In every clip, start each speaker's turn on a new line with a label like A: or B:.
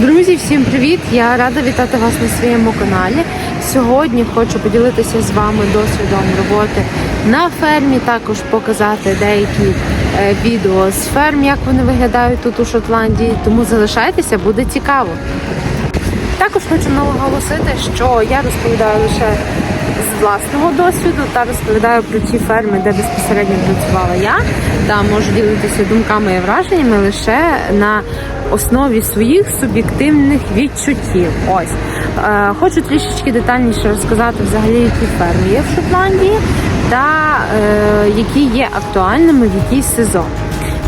A: Друзі, всім привіт! Я рада вітати вас на своєму каналі. Сьогодні хочу поділитися з вами досвідом роботи на фермі, також показати деякі е, відео з ферм, як вони виглядають тут у Шотландії. Тому залишайтеся, буде цікаво. Також хочу наголосити, що я розповідаю лише власного досвіду та розповідаю про ті ферми, де безпосередньо працювала я, та можу ділитися думками і враженнями лише на основі своїх суб'єктивних відчуттів. Ось е, хочу трішечки детальніше розказати взагалі, які ферми є в Шотландії та е, які є актуальними в який сезон.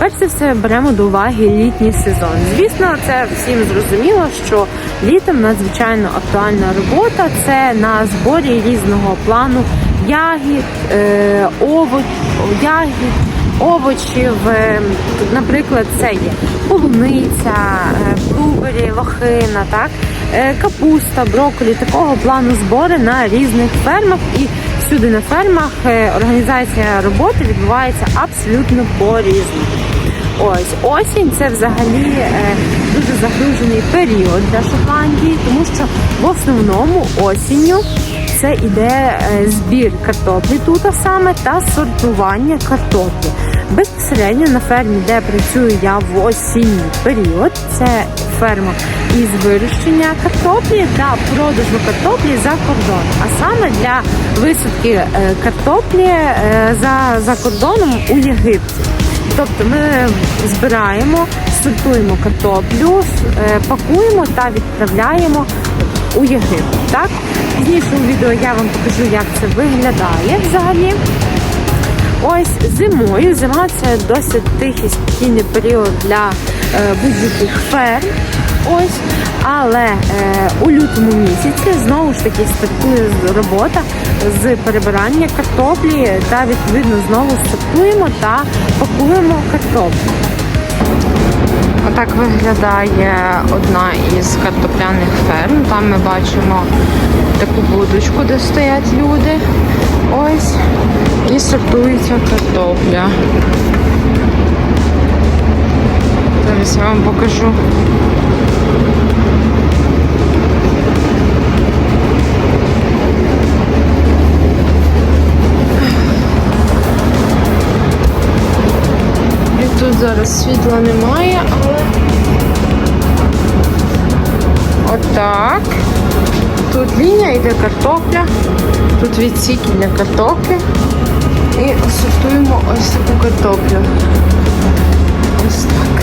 A: Перш за все беремо до уваги літній сезон. Звісно, це всім зрозуміло, що літом надзвичайно актуальна робота це на зборі різного плану ягід, е, овоч, ягід, овочів. Е, Наприклад, це є полуниця, е, блубері, лохина, так, е, капуста, брокколі, такого плану збори на різних фермах і всюди на фермах е, організація роботи відбувається абсолютно по-різному. Ось осінь це взагалі е, дуже загружений період для Шотландії, тому що в основному осінню це іде е, збір картоплі тут а саме та сортування картоплі. Безпосередньо на фермі, де працюю я в осінній період, це ферма із вирощення картоплі та продажу картоплі за кордон. А саме для висадки е, картоплі за, за кордоном у Єгипті. Тобто ми збираємо, сортуємо картоплю, е, пакуємо та відправляємо у Єгипет. Так? Пізніше у відео я вам покажу, як це виглядає взагалі. Ось зимою. Зима це досить тихий спокійний період для е, будь-яких ферм. Ось, але е, у лютому місяці знову ж таки стартує робота з перебирання картоплі та відповідно знову сортуємо та пакуємо картоплю. Отак виглядає одна із картопляних ферм. Там ми бачимо таку будочку, де стоять люди. Ось. І сортується картопля. Зараз я вам покажу. Зараз світла немає, але отак. Тут лінія йде картопля, тут відсіки для картоплі. І сортуємо ось таку картоплю. Ось так.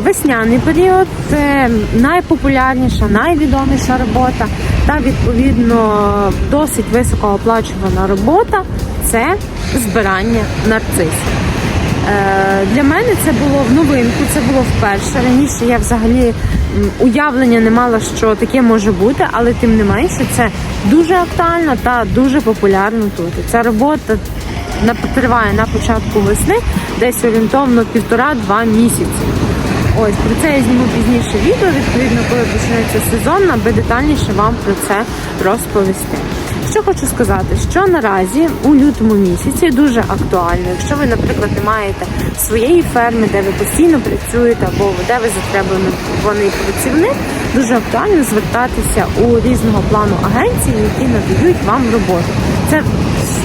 A: Весняний період це найпопулярніша, найвідоміша робота та відповідно досить високооплачувана робота це збирання нарцисів. Е, Для мене це було в новинку, це було вперше. Раніше я взагалі уявлення не мала, що таке може бути, але тим не менше це дуже актуально та дуже популярно тут. Ця робота триває на початку весни, десь орієнтовно півтора-два місяці. Ось про це я зніму пізніше відео, відповідно, коли почнеться сезон, аби детальніше вам про це розповісти. Що хочу сказати, що наразі у лютому місяці дуже актуально, якщо ви, наприклад, не маєте своєї ферми, де ви постійно працюєте, або де ви затребуваний працівник, дуже актуально звертатися у різного плану агенції, які надають вам роботу. Це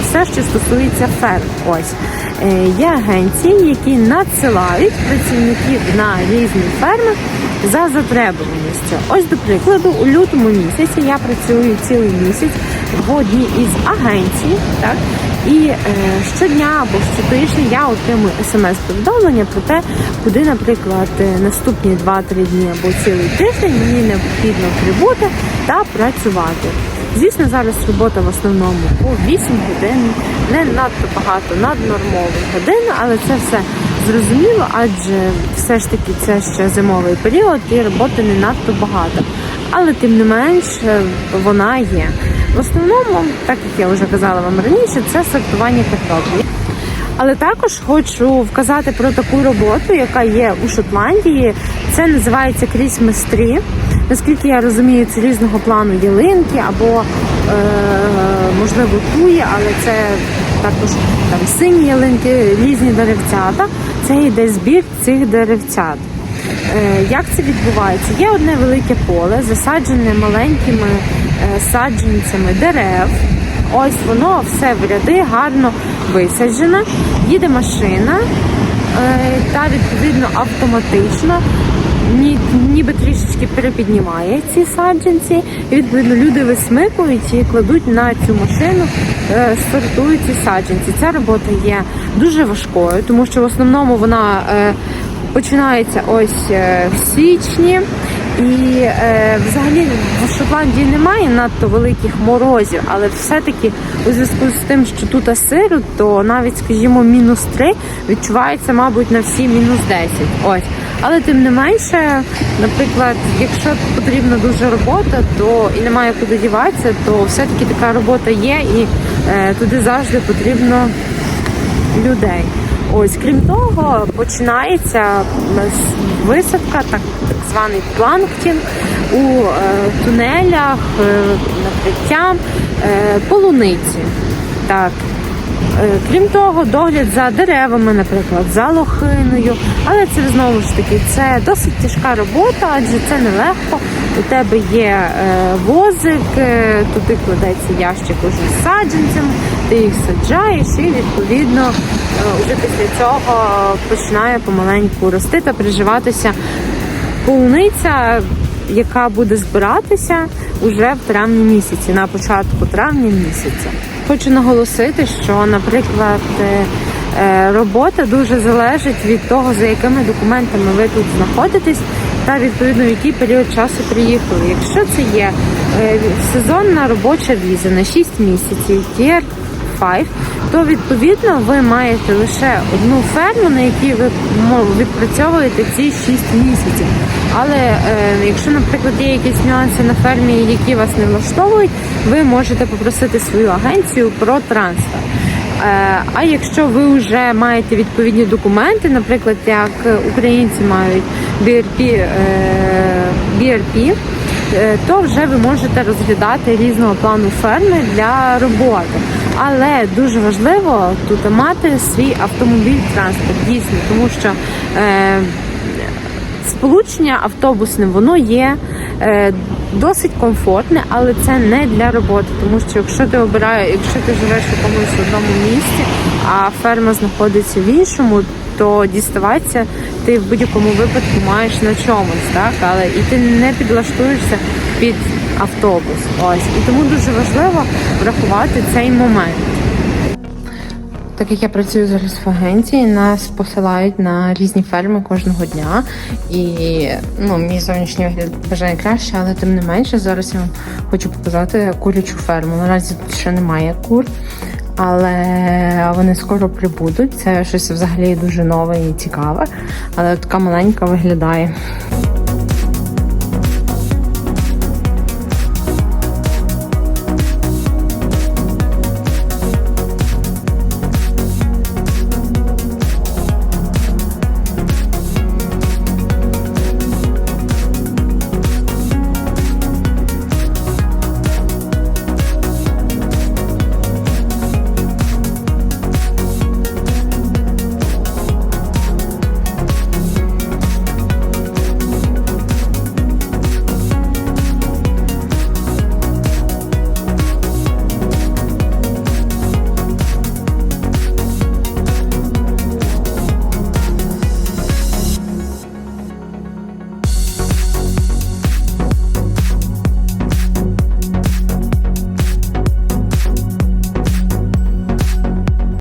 A: все, що стосується ферм. Ось Є агенції, які надсилають працівників на різні ферми за затребуваністю. Ось, до прикладу, у лютому місяці я працюю цілий місяць в одній із агенцій, так і е, щодня або щотижня я отримую смс-повідомлення про те, куди, наприклад, е, наступні 2-3 дні або цілий тиждень мені необхідно прибути та працювати. Звісно, зараз робота в основному по 8 годин, не надто багато наднормових годин, але це все зрозуміло, адже все ж таки це ще зимовий період і роботи не надто багато. Але тим не менш е, вона є. В основному, так як я вже казала вам раніше, це сортування картоплі. Але також хочу вказати про таку роботу, яка є у Шотландії. Це називається Christmas Tree. Наскільки я розумію, це різного плану ялинки або е, можливо туї, але це також там сині ялинки, різні деревцята. Це йде збір цих деревцят. Е, Як це відбувається? Є одне велике поле, засаджене маленькими е, саджанцями дерев. Ось воно все в ряди гарно висаджено. Їде машина е, та відповідно автоматично ні- ніби трішечки перепіднімає ці саджанці. І відповідно люди висмикують і кладуть на цю машину, е, сортують ці саджанці. Ця робота є дуже важкою, тому що в основному вона е, починається ось е, в січні. І е, взагалі в Шотландії немає надто великих морозів, але все-таки у зв'язку з тим, що тут сиро, то навіть, скажімо, мінус 3 відчувається, мабуть, на всі мінус 10. Ось. Але тим не менше, наприклад, якщо потрібна дуже робота, то і немає куди діватися, то все-таки така робота є, і е, туди завжди потрібно людей. Ось крім того, починається висадка, так, так званий планктінг у е, тунелях, е, накриттям е, полуниці. Так. Е, Крім того, догляд за деревами, наприклад, за лохиною. Але це знову ж таки це досить тяжка робота, адже це нелегко. У тебе є е, возик, е, туди кладеться ящик уже з саджанцем, ти їх саджаєш і відповідно вже після цього починає помаленьку рости та приживатися полуниця, яка буде збиратися уже в травні місяці, на початку травня місяця. Хочу наголосити, що, наприклад, е, е, робота дуже залежить від того, за якими документами ви тут знаходитесь, та відповідно в який період часу приїхали. Якщо це є е, сезонна робоча віза на 6 місяців, tier 5, то відповідно ви маєте лише одну ферму, на якій ви відпрацьовуєте ці 6 місяців. Але е, якщо, наприклад, є якісь нюанси на фермі, які вас не влаштовують, ви можете попросити свою агенцію про трансфер. Е, А якщо ви вже маєте відповідні документи, наприклад, як українці мають BRP, е, BRP то вже ви можете розглядати різного плану ферми для роботи. Але дуже важливо тут мати свій автомобіль транспорт, дійсно, тому що е, сполучення автобусне воно є е, досить комфортне, але це не для роботи. Тому що якщо ти обираєш, якщо ти живеш в якомусь одному місці, а ферма знаходиться в іншому, то діставатися ти в будь-якому випадку маєш на чомусь, так але і ти не підлаштуєшся під автобус. Ось і тому дуже важливо врахувати цей момент. Так як я працюю зараз в агенції, нас посилають на різні ферми кожного дня. І ну, мій зовнішній вигляд бажає краще, але тим не менше, зараз я вам хочу показати курячу ферму. Наразі тут ще немає кур, але вони скоро прибудуть. Це щось взагалі дуже нове і цікаве, але така маленька виглядає.